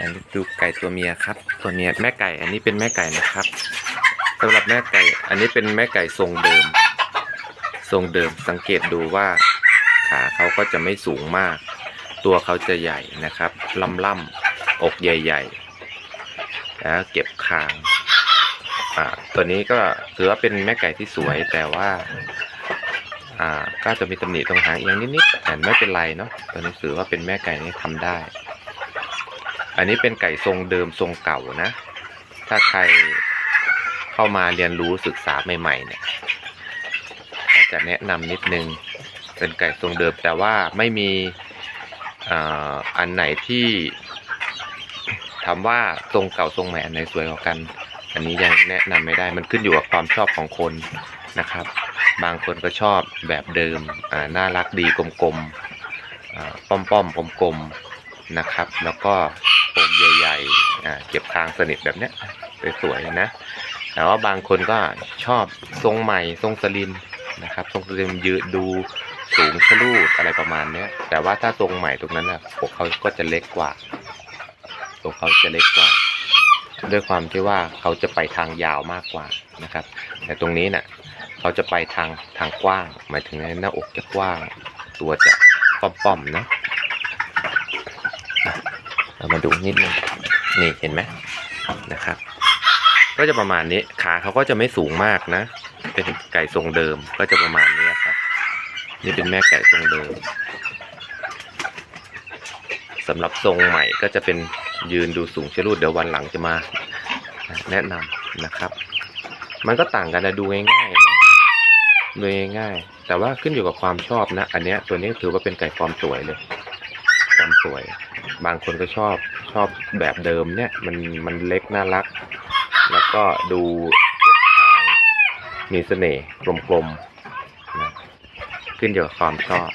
อันนี้ดูไก่ตัวเมียครับ ตัวเมียแม่ไก่ อันนี้เป็นแม่ไก่นะครับสำหรับแม่ไก่ อันนี้เป็นแม่ไก่ทรงเดิม ทรงเดิมสังเกตดูว่าขาเขาก็จะไม่สูงมาก ตัวเขาจะใหญ่นะครับล่ำล่ำๆอกใหญ่ๆแล้วเก็บคางอ่าตัวนี้ก็ถือว่าเป็นแม่ไก่ที่สวยแต่ว่าอ่าก็จะมีตำหนิตรงหางเอียงนิดๆแต่ไม่เป็นไรเนาะตัวนี้ถือว่าเป็นแม่ไก่ที่ทำได้ อันนี้เป็นไก่ทรงเดิมทรงเก่านะ ถ้าใครเข้ามาเรียนรู้ศึกษาใหม่ ๆ เนี่ยก็จะแนะนำนิดนึง เป็นไก่ทรงเดิมแต่ว่าไม่มีอ,อันไหนที่ถามว่าทรงเก่าทรงใหม่อันไหนสวยกว่ากัน อันนี้ยังแนะนำไม่ได้มันขึ้นอยู่กับความชอบของคนนะครับ บางคนก็ชอบแบบเดิมน่ารักดีกลมๆป้อมๆกลมๆ นะครับ แล้วก็ผมใหญ่ๆเก็บคางสนิทแบบเนี้ยสวยๆนะแต่ว่าบางคนก็ชอบทรงใหม่ทรงสลิมนะครับ ทรงสลิมยืดดูสูงชะลูดอะไรประมาณเนี้ย แต่ว่าถ้าทรงใหม่ตรงนั้นนะพวกเขาก็จะเล็กกว่าตัวเขาจะเล็กกว่า ด้วยความที่ว่าเขาจะไปทางยาวมากกว่านะครับ แต่ตรงนี้น่ะเขาจะไปทางทางกว้าง หมายถึงหน้าอกจะกว้าง ตัวจะป้อมๆนะ ดูนิดนึงนี่เห็นไหมนะครับ ก็จะประมาณนี้ขาเขาก็จะไม่สูงมากนะ เป็นไก่ทรงเดิมก็จะประมาณนี้ครับ นี่เป็นแม่ไก่ทรงเดิมสำหรับทรงใหม่ก็จะเป็นยืนดูสูงเชลูดเดี๋ยววันหลังจะมาแนะนำนะครับ มันก็ต่างกันนะดูง่ายๆนะดูง่ายๆแต่ว่าขึ้นอยู่กับความชอบนะ อันเนี้ยตัวนี้ถือว่าเป็นไก่ฟอร์มสวยเลย ความสวย บางคนก็ชอบชอบแบบเดิมเนี่ย มันมันเล็กน่ารัก แล้วก็ดูเก็บทางมีเสน่ห์กลมๆนะขึ้นอยู่กับความชอบ